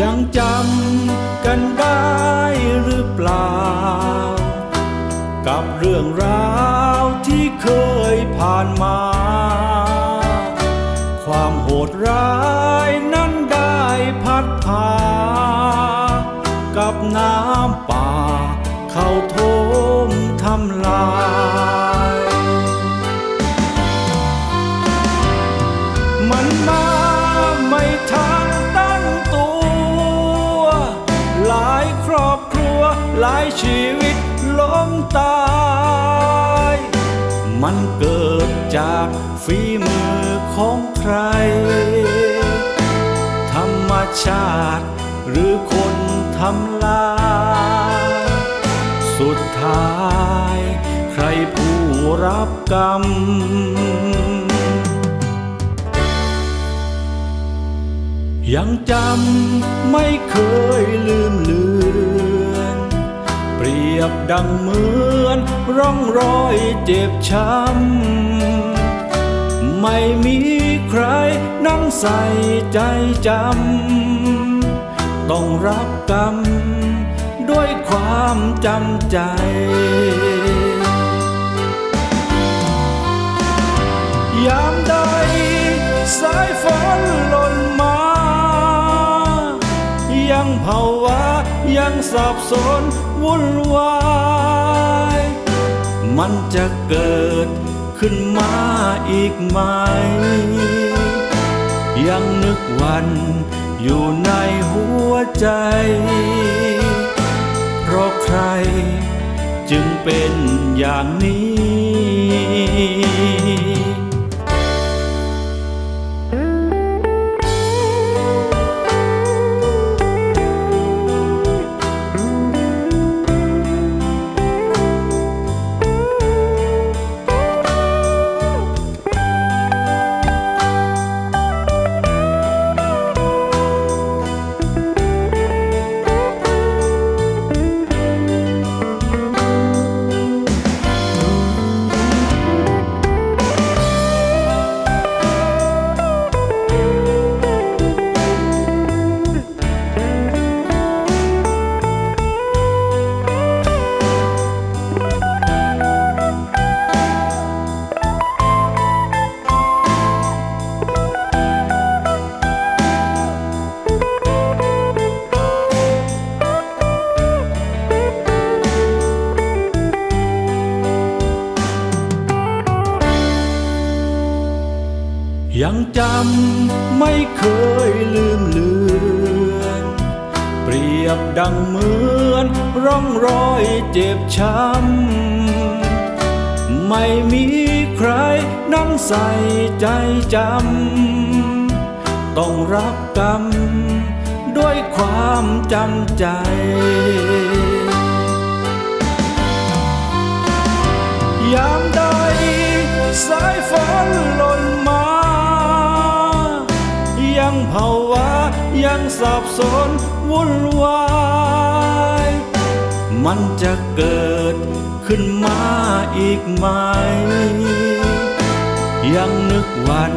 ยังจำกันได้หรือเปล่า กับเรื่องราวที่เคยผ่านมา ความโหดร้ายนั้นได้พัดพา กับน้ำป่าเข้าโทมทำลาย หลายชีวิตล้มตาย มันเกิดจากฝีมือของใคร ธรรมชาติหรือคนทำลายสุดท้าย ใครผู้รับกรรมยังจำไม่เคยลืมเลือน รียบดังเหมือนร่องรอยเจ็บช้ำ ไม่มีใครนั่งใส่ใจจำ ต้องรับกรรม ด้วยความจำใจยามใดสายฝน ยังสับสนวุ่นวายมันจะเกิดขึ้นมาอีกไหม ยังนึกวันอยู่ในหัวใจ เพราะใครจึงเป็นอย่างนี้ ยังจำไม่เคยลืมเลือน เปรียบดังเหมือนร่องรอยเจ็บช้ำ ไม่มีใครนั่งใส่ใจจำ ต้องรับกรรม ด้วยความจำใจยามใดสาย ยังสับสนวุ่นวายมันจะเกิดขึ้นมาอีกไหม ยังนึกวัน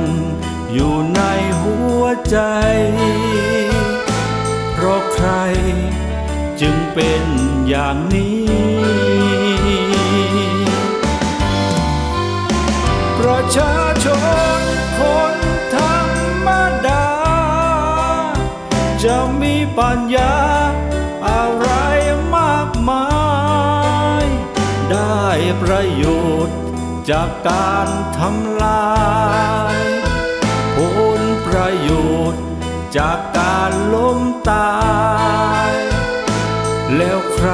อยู่ในหัวใจ เพราะใครจึงเป็นอย่างนี้ ประชาชน มีปัญญา อะไรมากมาย ได้ประโยชน์จากการทำลายผลประโยชน์จากการล้มตาย แล้วใคร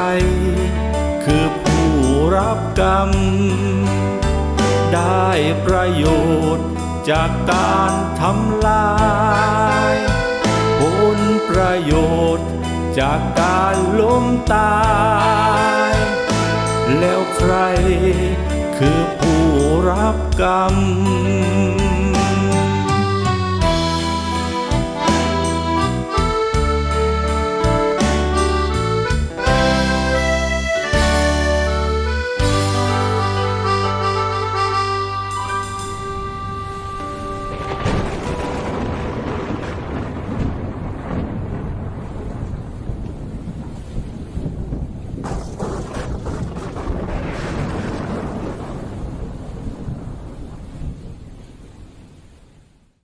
คือผู้รับกรรม ได้ประโยชน์จากการทำลาย ประโยชน์ จากการล้มตาย แล้วใครคือผู้รับกรรม